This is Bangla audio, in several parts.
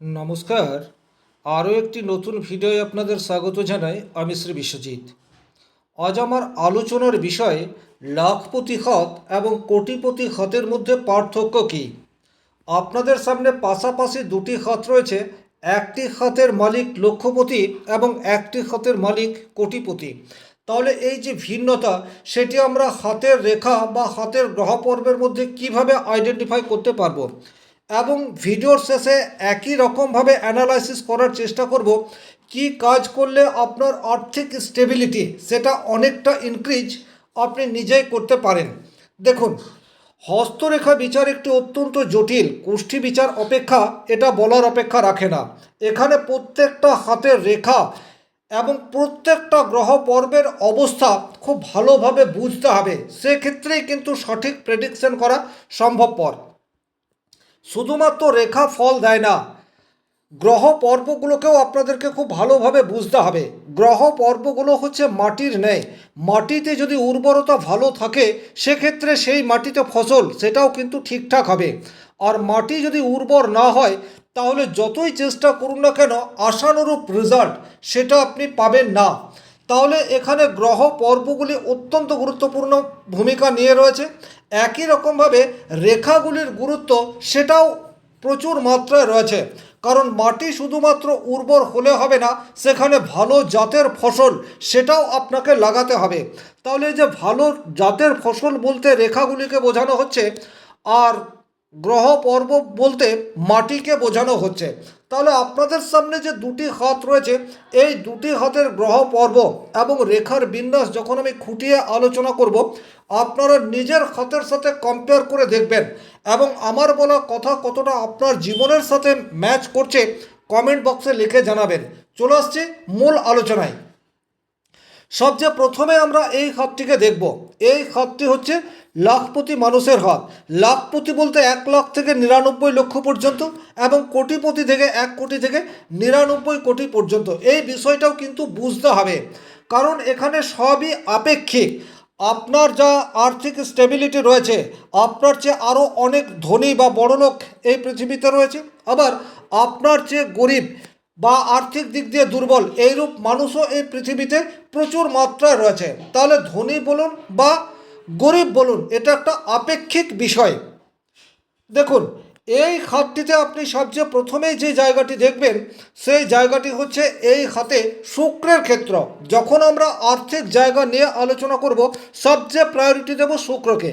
নমস্কার। আরও একটি নতুন ভিডিওয় আপনাদের স্বাগত জানাই আমি শ্রী বিশ্বজিৎ। আজ আমার আলোচনার বিষয়, লাখপতি খত এবং কোটিপতি খতের মধ্যে পার্থক্য কী? আপনাদের সামনে পাশাপাশি দুটি খাত রয়েছে, একটি খাতের মালিক লক্ষপতি এবং একটি খাতের মালিক কোটিপতি। তাহলে এই যে ভিন্নতা, সেটি আমরা হাতের রেখা বা হাতের গ্রহপর্বের মধ্যে কীভাবে আইডেন্টিফাই করতে পারব? এবং ভিডিওর শেষে একই রকমভাবে অ্যানালাইসিস করার চেষ্টা করব, কি কাজ করলে আপনার আর্থিক স্টেবিলিটি সেটা অনেকটা ইনক্রিজ আপনি নিজেই করতে পারেন। দেখুন, হস্তরেখা বিচার একটি অত্যন্ত জটিল, কুষ্ঠি বিচার অপেক্ষা, এটা বলার অপেক্ষা রাখে না। এখানে প্রত্যেকটা হাতের রেখা এবং প্রত্যেকটা গ্রহ পর্বের অবস্থা খুব ভালোভাবে বুঝতে হবে। সেক্ষেত্রেই কিন্তু সঠিক প্রেডিকশন করা সম্ভবপর। শুধুমাত্র রেখা ফল দেয় না, গ্রহ পর্বগুলোকেও আপনাদেরকে খুব ভালোভাবে বুঝতে হবে। গ্রহ পর্বগুলো হচ্ছে মাটির ন্যায়। মাটিতে যদি উর্বরতা ভালো থাকে, সেক্ষেত্রে সেই মাটিতে ফসল, সেটাও কিন্তু ঠিকঠাক হবে। আর মাটি যদি উর্বর না হয়, তাহলে যতই চেষ্টা করুন না কেন, আশানুরূপ রেজাল্ট সেটা আপনি পাবেন না। তাহলে এখানে গ্রহ পর্বগুলি অত্যন্ত গুরুত্বপূর্ণ ভূমিকা নিয়ে রয়েছে। একই রকমভাবে রেখাগুলির গুরুত্ব সেটাও প্রচুর মাত্রায় রয়েছে। কারণ মাটি শুধুমাত্র উর্বর হলে হবে না, সেখানে ভালো জাতের ফসল সেটাও আপনাকে লাগাতে হবে। তাহলে যে ভালো জাতের ফসল বলতে রেখাগুলিকে বোঝানো হচ্ছে, আর গ্রহ পর্ব বলতে মাটিকে বোঝানো হচ্ছে। তাহলে আপনাদের সামনে যে দুটি হাত রয়েছে, এই দুটি হাতের গ্রহ পর্ব এবং রেখার বিন্যাস যখন আমি খুঁটিয়ে আলোচনা করব, আপনারা নিজের হাতের সাথে কম্পেয়ার করে দেখবেন এবং আমার বলা কথা কতটা আপনার জীবনের সাথে ম্যাচ করছে কমেন্ট বক্সে লিখে জানাবেন। চলে আসছি মূল আলোচনায়। সবচেয়ে প্রথমে আমরা এই হাতটিকে দেখব। এই হাতটি হচ্ছে লাখপতি মানুষের হাত লাখপতি বলতে এক লাখ থেকে নিরানব্বই লক্ষ পর্যন্ত এবং কোটিপতি থেকে এক কোটি থেকে নিরানব্বই কোটি পর্যন্ত। এই বিষয়টাও কিন্তু বুঝতে হবে। কারণ এখানে সবই আপেক্ষিক। আপনার যা আর্থিক স্টেবিলিটি রয়েছে, আপনার চেয়ে আরও অনেক ধনী বা বড়লোক এই পৃথিবীতে রয়েছে। আবার আপনার চেয়ে গরিব বা আর্থিক দিক দিয়ে দুর্বল, এইরূপ মানুষও এই পৃথিবীতে প্রচুর মাত্রায় রয়েছে। তাহলে ধনী বলুন বা গরিব বলুন, এটা একটা আপেক্ষিক বিষয়। দেখুন, এই খাতটিতে আপনি সবচেয়ে প্রথমেই যে জায়গাটি দেখবেন, সেই জায়গাটি হচ্ছে এই খাতে শুক্রের ক্ষেত্র। যখন আমরা আর্থিক জায়গা নিয়ে আলোচনা করব, সবচেয়ে প্রায়োরিটি দেব শুক্রকে।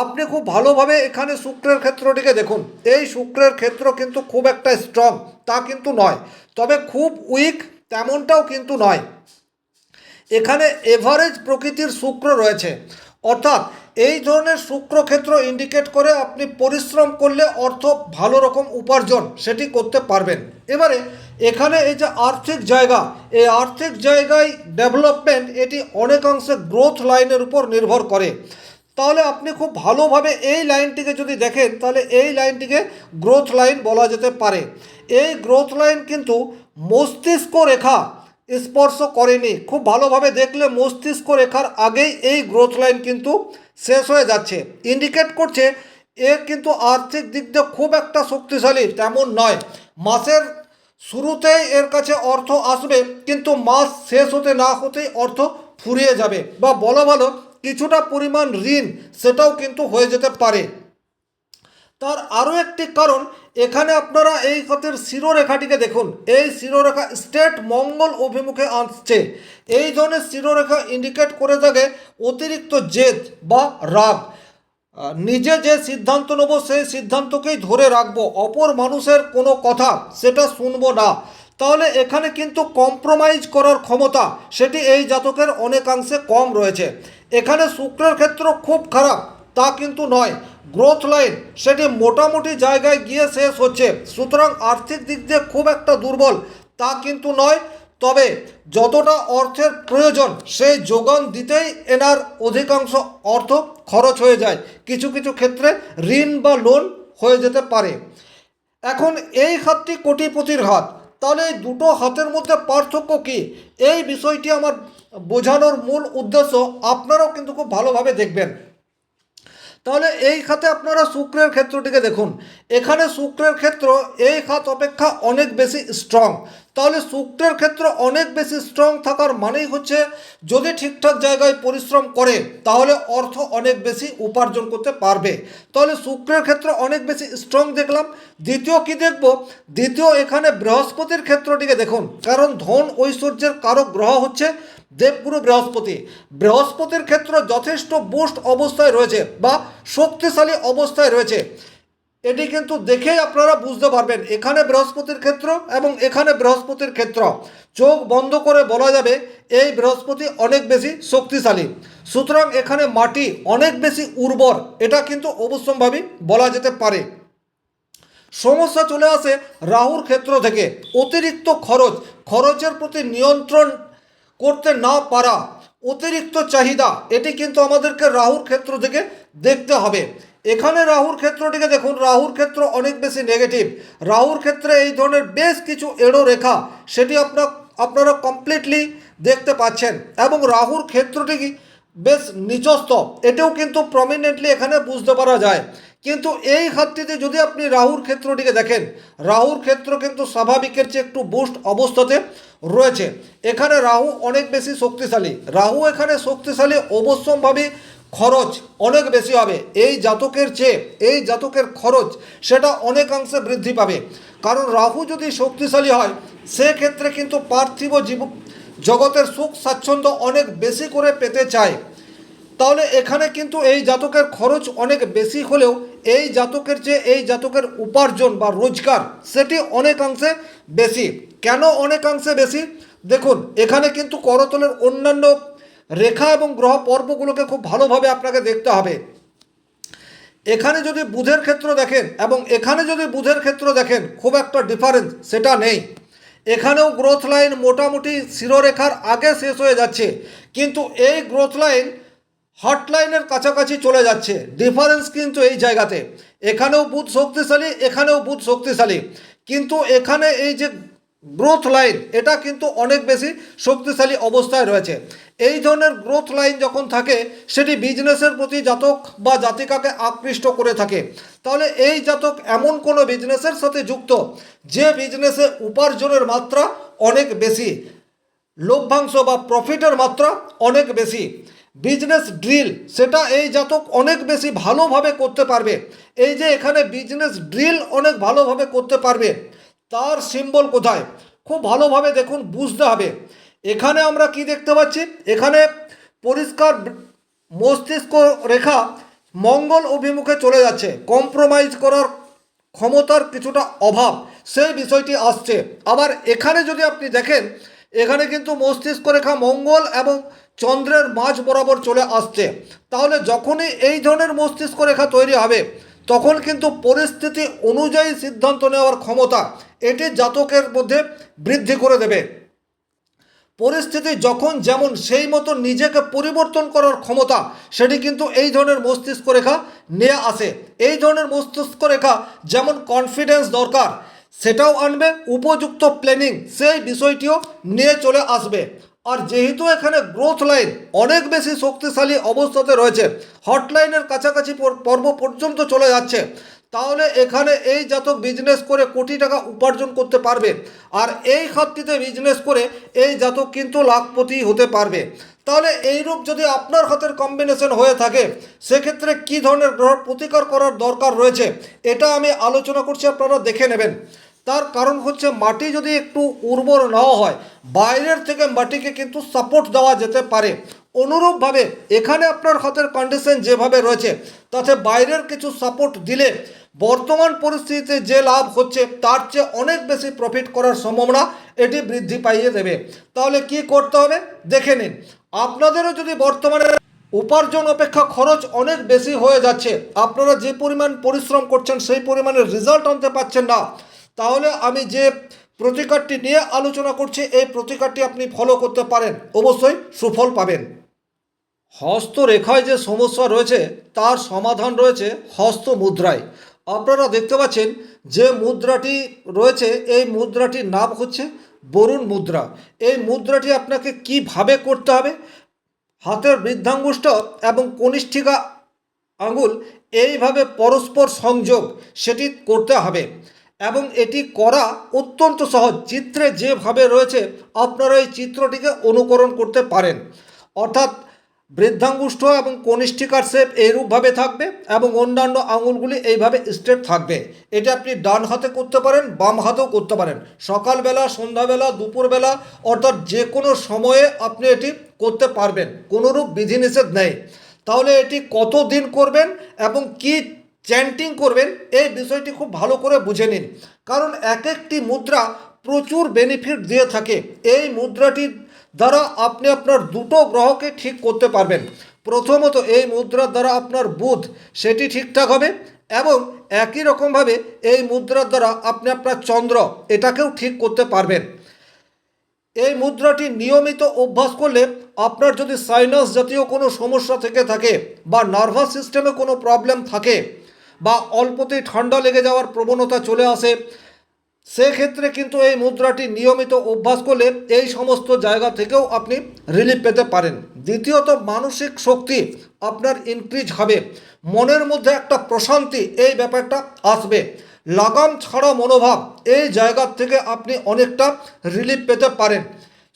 আপনি খুব ভালোভাবে এখানে শুক্রের ক্ষেত্রটিকে দেখুন। এই শুক্রের ক্ষেত্র কিন্তু খুব একটা স্ট্রং তা কিন্তু নয়। তবে খুব উইক তেমনটাও কিন্তু নয়। এখানে এভারেজ প্রকৃতির শুক্র রয়েছে। অর্থাৎ এই ধরনের শুক্রক্ষেত্র ইন্ডিকেট করে আপনি পরিশ্রম করলে অর্থ ভালো রকম উপার্জন সেটি করতে পারবেন। এবারে এখানে এই যে আর্থিক জায়গা, এই আর্থিক জায়গায় ডেভেলপমেন্ট এটি অনেকাংশে গ্রোথ লাইনের উপর নির্ভর করে। তাহলে আপনি খুব ভালোভাবে এই লাইনটিকে যদি দেখেন, তাহলে এই লাইনটিকে গ্রোথ লাইন বলা যেতে পারে। এই গ্রোথ লাইন কিন্তু মস্তিষ্ক রেখা স্পর্শ করেনি। খুব ভালোভাবে দেখলে মস্তিষ্ক রেখার আগেই এই গ্রোথ লাইন কিন্তু শেষ হয়ে যাচ্ছে। ইন্ডিকেট করছে এ কিন্তু আর্থিক দিক দিয়ে খুব একটা শক্তিশালী, তেমন নয়। মাসের শুরুতেই এর কাছে অর্থ আসবে, কিন্তু মাস শেষ হতে না হতেই অর্থ ফুরিয়ে যাবে। বা বলা ভালো কিছুটা পরিমাণ ঋণ সেটাও কিন্তু হয়ে যেতে পারে। তার আরও একটি কারণ, এখানে আপনারা এই খাতের শিরোরেখাটিকে দেখুন। এই শিরোরেখা স্টেট মঙ্গল অভিমুখে আসছে। এই ধরনের শিরোরেখা ইন্ডিকেট করে থাকে অতিরিক্ত জেদ বা রাগ। নিজে যে সিদ্ধান্ত নেব, সেই সিদ্ধান্তকেই ধরে রাখব। অপর মানুষের কোনো কথা সেটা শুনব না। তাহলে এখানে কিন্তু কম্প্রোমাইজ করার ক্ষমতা, সেটি এই জাতকের অনেকাংশে কম রয়েছে। এখানে শুক্রের ক্ষেত্র খুব খারাপ, তা কিন্তু নয়। গ্রোথ লাইন সেটি মোটামুটি জায়গায় গিয়ে শেষ হচ্ছে। সুতরাং আর্থিক দিক দিয়ে খুব একটা দুর্বল, তা কিন্তু নয়। তবে যতটা অর্থের প্রয়োজন, সেই যোগান দিতেই এনার অধিকাংশ অর্থ খরচ হয়ে যায়। কিছু কিছু ক্ষেত্রে ঋণ বা লোন হয়ে যেতে পারে। এখন এই হাতটি কোটিপতির হাত। তাহলে এই দুটো হাতের মধ্যে পার্থক্য কি? এই বিষয়টি আমার বোঝানোর মূল উদ্দেশ্য আপনারাও কিন্তু খুব ভালোভাবে দেখবেন। তাহলে এই খাতে আপনারা শুক্রের ক্ষেত্রটিকে দেখুন। এখানে শুক্রের ক্ষেত্র এই খাত অপেক্ষা অনেক বেশি স্ট্রং তাহলে শুক্রের ক্ষেত্র অনেক বেশি স্ট্রং থাকার মানেই হচ্ছে যদি ঠিকঠাক জায়গায় পরিশ্রম করে, তাহলে অর্থ অনেক বেশি উপার্জন করতে পারবে। তাহলে শুক্রের ক্ষেত্র অনেক বেশি স্ট্রং দেখলাম। দ্বিতীয় কি দেখব? দ্বিতীয় এখানে বৃহস্পতির ক্ষেত্রটিকে দেখুন। কারণ ধন ঐশ্বর্যের কারক গ্রহ হচ্ছে দেবগুরু বৃহস্পতি। বৃহস্পতির ক্ষেত্র যথেষ্ট বুস্ট অবস্থায় রয়েছে বা শক্তিশালী অবস্থায় রয়েছে। এটি কিন্তু দেখেই আপনারা বুঝতে পারবেন এখানে বৃহস্পতির ক্ষেত্র এবং এখানে বৃহস্পতির ক্ষেত্র। চোখ বন্ধ করে বলা যাবে এই বৃহস্পতি অনেক বেশি শক্তিশালী। সুতরাং এখানে মাটি অনেক বেশি উর্বর, এটা কিন্তু অবশ্যম্ভাবী বলা যেতে পারে। সমস্যা চলে আসে রাহুর ক্ষেত্র থেকে। অতিরিক্ত খরচ, খরচের প্রতি নিয়ন্ত্রণ করতে না পারা অতিরিক্ত চাহিদা, এটি কিন্তু আমাদেরকে রাহুর ক্ষেত্র থেকে দেখতে হবে। এখানে রাহুর ক্ষেত্রটিকে দেখুন, রাহুর ক্ষেত্র অনেক বেশি নেগেটিভ রাহুর ক্ষেত্রে এই ধরনের বেশ কিছু এড়ো রেখা, সেটি আপনার আপনারা কমপ্লিটলি দেখতে পাচ্ছেন। এবং রাহুর ক্ষেত্রটি বেশ নিচস্থ এটাও কিন্তু প্রমিনেন্টলি এখানে বুঝতে পারা যায়। কিন্তু এই হাতটিতে যদি আপনি রাহুর ক্ষেত্রটিকে দেখেন, রাহুর ক্ষেত্র কিন্তু স্বাভাবিকের চেয়ে একটু বুস্ট অবস্থাতে রয়েছে। এখানে রাহু অনেক বেশি শক্তিশালী। রাহু এখানে শক্তিশালী, অবশ্যম্ভাবী খরচ অনেক বেশি হবে। এই জাতকের চেয়ে, এই জাতকের খরচ সেটা অনেকাংশে বৃদ্ধি পাবে। কারণ রাহু যদি শক্তিশালী হয়, সেক্ষেত্রে কিন্তু পার্থিব জীব জগতের সুখ স্বাচ্ছন্দ্য অনেক বেশি করে পেতে চায়। তাহলে এখানে কিন্তু এই জাতকের খরচ অনেক বেশি হলেও এই জাতকের যে এই জাতকের উপার্জন বা রোজগার সেটি অনেকাংশে বেশি। কেন অনেকাংশে বেশি? দেখুন, এখানে কিন্তু করতলের অন্যান্য রেখা এবং গ্রহ পর্বগুলোকে খুব ভালোভাবে আপনাকে দেখতে হবে। এখানে যদি বুধের ক্ষেত্র দেখেন এবং এখানে যদি বুধের ক্ষেত্র দেখেন, খুব একটা ডিফারেন্স সেটা নেই। এখানেও গ্রোথ লাইন মোটামুটি শিরোরেখার আগে শেষ হয়ে যাচ্ছে। কিন্তু এই গ্রোথ লাইন হটলাইনের কাছাকাছি চলে যাচ্ছে। ডিফারেন্স কিন্তু এই জায়গাতে। এখানেও বুধ শক্তিশালী, এখানেও বুধ শক্তিশালী। কিন্তু এখানে এই যে গ্রোথ লাইন এটা কিন্তু অনেক বেশি শক্তিশালী অবস্থায় রয়েছে। এই ধরনের গ্রোথ লাইন যখন থাকে, সেটি বিজনেসের প্রতি জাতক বা জাতিকাকে আকৃষ্ট করে থাকে। তাহলে এই জাতক এমন কোনো বিজনেসের সাথে যুক্ত, যে বিজনেসে উপার্জনের মাত্রা অনেক বেশি, লভ্যাংশ বা প্রফিটের মাত্রা অনেক বেশি। বিজনেস ড্রিল, সেটা এই জাতক অনেক বেশি ভালোভাবে করতে পারবে। এই যে এখানে বিজনেস ড্রিল অনেক ভালোভাবে করতে পারবে, তার সিম্বল কোথায়? খুব ভালোভাবে দেখুন, বুঝতে হবে। এখানে আমরা কি দেখতে পাচ্ছি? এখানে পরিষ্কার মস্তিষ্ক রেখা মঙ্গল অভিমুখে চলে যাচ্ছে। কম্প্রোমাইজ করার ক্ষমতার কিছুটা অভাব, সেই বিষয়টি আসছে। আবার এখানে যদি আপনি দেখেন, এখানে কিন্তু মস্তিষ্ক রেখা মঙ্গল এবং চন্দ্রের মাঝ বরাবর চলে আসছে। তাহলে যখনই এই ধরনের মস্তিষ্ক রেখা তৈরি হবে, তখন কিন্তু পরিস্থিতি অনুযায়ী সিদ্ধান্ত নেওয়ার ক্ষমতা এটি জাতকের মধ্যে বৃদ্ধি করে দেবে। পরিস্থিতি যখন যেমন সেই মতো নিজেকে পরিবর্তন করার ক্ষমতা, সেটি কিন্তু এই ধরনের মস্তিষ্ক রেখা নিয়ে আসে। এই ধরনের মস্তিষ্ক রেখা যেমন কনফিডেন্স দরকার, সেটাও আনবে। উপযুক্ত প্ল্যানিং সেই বিষয়টিও নিয়ে চলে আসবে। আর যেহেতু এখানে গ্রোথ লাইন অনেক বেশি শক্তিশালী অবস্থাতে রয়েছে হটলাইনের কাছাকাছি পর্ব পর্যন্ত চলে যাচ্ছে, তাহলে এখানে এই জাতক বিজনেস করে কোটি টাকা উপার্জন করতে পারবে। আর এই খাতটিতে বিজনেস করে এই জাতক কিন্তু লাখপতি হতে পারবে। তাহলে এইরূপ যদি আপনার হাতের কম্বিনেশন হয়ে থাকে, সেক্ষেত্রে কী ধরনের গ্রহ প্রতিকার করার দরকার রয়েছে, এটা আমি আলোচনা করছি, আপনারা দেখে নেবেন। তার কারণ হচ্ছে মাটি যদি একটু উর্বর নাও হয়, বাইরের থেকে মাটিকে কিন্তু সাপোর্ট দেওয়া যেতে পারে। অনুরূপভাবে এখানে আপনার হাতের কন্ডিশন যেভাবে রয়েছে, তাতে বাইরের কিছু সাপোর্ট দিলে বর্তমান পরিস্থিতিতে যে লাভ হচ্ছে, তার চেয়ে অনেক বেশি প্রফিট করার সম্ভাবনা এটি বৃদ্ধি পাইয়ে দেবে। তাহলে কি করতে হবে? দেখে নিন। আপনাদেরও যদি বর্তমানে উপার্জন অপেক্ষা খরচ অনেক বেশি হয়ে যাচ্ছে, আপনারা যে পরিমাণ পরিশ্রম করছেন, সেই পরিমাণের রেজাল্ট আনতে পারছেন না। তাহলে আমি যে প্রতিকারটি নিয়ে আলোচনা করছি, এই প্রতিকারটি আপনি ফলো করতে পারেন। অবশ্যই সুফল পাবেন। হস্তরেখায় যে সমস্যা রয়েছে, তার সমাধান রয়েছে হস্ত মুদ্রায় আপনারা দেখতে পাচ্ছেন যে মুদ্রাটি রয়েছে, এই মুদ্রাটির নাম হচ্ছে বরুণ মুদ্রা। এই মুদ্রাটি আপনাকে কীভাবে করতে হবে? হাতের বৃদ্ধাঙ্গুষ্ঠ এবং কনিষ্ঠিকা আঙুল এইভাবে পরস্পর সংযোগ, সেটি করতে হবে। এবং এটি করা অত্যন্ত সহজ। চিত্রে যেভাবে রয়েছে, আপনারা এই চিত্রটিকে অনুকরণ করতে পারেন। অর্থাৎ বৃদ্ধাঙ্গুষ্ঠ এবং কনিষ্ঠিকার শেপ এইরূপভাবে থাকবে এবং অন্যান্য আঙুলগুলি এইভাবে স্ট্রেট থাকবে। এটা আপনি ডান হাতে করতে পারেন, বাম হাতেও করতে পারেন। সকালবেলা, সন্ধ্যাবেলা, দুপুরবেলা, অর্থাৎ যে কোনো সময়ে আপনি এটি করতে পারবেন। কোনোরূপ বিধিনিষেধ নেই। তাহলে এটি কত দিন করবেন এবং কি চ্যান্টিং করবেন, এই বিষয়টি খুব ভালো করে বুঝে নিন। কারণ এক একটি মুদ্রা প্রচুর বেনিফিট দিয়ে থাকে। এই মুদ্রাটির দ্বারা আপনি আপনার দুটো গ্রহকে ঠিক করতে পারবেন। প্রথমত, এই মুদ্রার দ্বারা আপনার বুধ সেটি ঠিকঠাক হবে এবং একই রকমভাবে এই মুদ্রার দ্বারা আপনি আপনার চন্দ্র এটাকেও ঠিক করতে পারবেন। এই মুদ্রাটি নিয়মিত অভ্যাস করলে আপনার যদি সাইনাস জাতীয় কোনো সমস্যা থেকে থাকে বা নার্ভাস সিস্টেমে কোনো প্রবলেম থাকে বা অল্পতেই ঠান্ডা লেগে যাওয়ার প্রবণতা চলে আসে। সেক্ষেত্রে কিন্তু এই মুদ্রাটি নিয়মিত অভ্যাস করলে এই সমস্ত জায়গা থেকেও আপনি রিলিফ পেতে পারেন। দ্বিতীয়ত, মানসিক শক্তি আপনার ইনক্রিজ হবে। মনের মধ্যে একটা প্রশান্তি এই ব্যাপারটা আসবে। লাগাম ছাড়া মনোভাব এই জায়গার থেকে আপনি অনেকটা রিলিফ পেতে পারেন।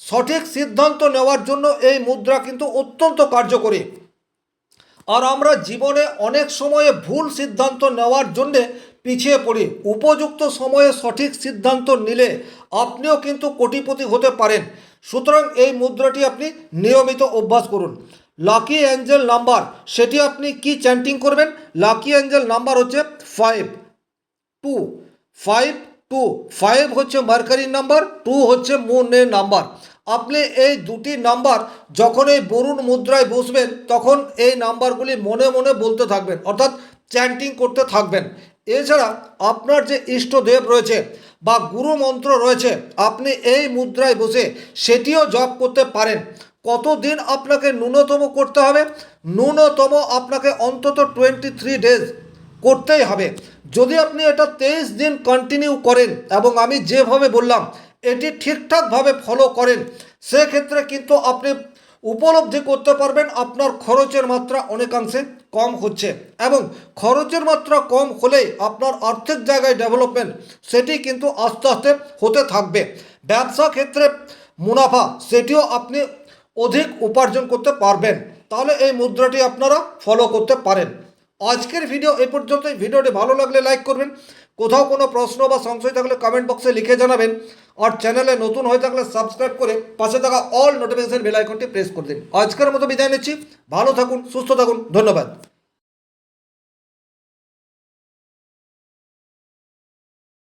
সঠিক সিদ্ধান্ত নেওয়ার জন্য এই মুদ্রা কিন্তু অত্যন্ত কার্যকরী। আর আমরা জীবনে অনেক সময়ে ভুল সিদ্ধান্ত নেওয়ার জন্যে পিছিয়ে পড়ি। উপযুক্ত সময়ে সঠিক সিদ্ধান্ত নিলে আপনিও কিন্তু কোটিপতি হতে পারেন। সুতরাং এই মুদ্রাটি আপনি নিয়মিত অভ্যাস করুন। লাকি অ্যাঞ্জেল নাম্বার, সেটি আপনি কি চ্যান্টিং করবেন? লাকি অ্যাঞ্জেল নাম্বার হচ্ছে five two five two five হচ্ছে মার্কারির নাম্বার টু হচ্ছে মুনের নাম্বার। আপনি এই দুটি নাম্বার যখন এই বরুণ মুদ্রায় বসবেন, তখন এই নাম্বারগুলি মনে মনে বলতে থাকবেন, অর্থাৎ চ্যান্টিং করতে থাকবেন। এছাড়া আপনার যে ইষ্টদেব রয়েছে বা গুরু মন্ত্র রয়েছে, আপনি এই মুদ্রায় বসে সেটিও জপ করতে পারেন। কতদিন আপনাকে ন্যূনতম করতে হবে? ন্যূনতম আপনাকে অন্তত টোয়েন্টি থ্রি ডেজ করতেই হবে। যদি আপনি এটা তেইশ দিন কন্টিনিউ করেন, এবং আমি যেভাবে বললাম এটি ঠিকঠাকভাবে ফলো করেন। সেক্ষেত্রে কিন্তু আপনি উপলব্ধি করতে পারবেন আপনার খরচের মাত্রা অনেকাংশে কম হচ্ছে এবং খরচের মাত্রা কম হলেই আপনার আর্থিক জায়গায় ডেভেলপমেন্ট সেটি কিন্তু আস্তে আস্তে হতে থাকবে। ব্যবসা ক্ষেত্রে মুনাফা সেটিও আপনি অধিক উপার্জন করতে পারবেন। তাহলে এই মুদ্রাটি আপনারা ফলো করতে পারেন। আজকের ভিডিও এ পর্যন্তই। ভিডিওটি ভালো লাগলে লাইক করবেন। কোথাও কোনো প্রশ্ন বা সংশয় থাকলে কমেন্ট বক্সে লিখে জানাবেন। আর চ্যানেলে নতুন হয়ে থাকলে সাবস্ক্রাইব করে পাশে থাকা অল নোটিফিকেশন বেল আইকনটি প্রেস করে দিন। আজকের মতো বিদায় নিচ্ছি। ভালো থাকুন, সুস্থ থাকুন, ধন্যবাদ।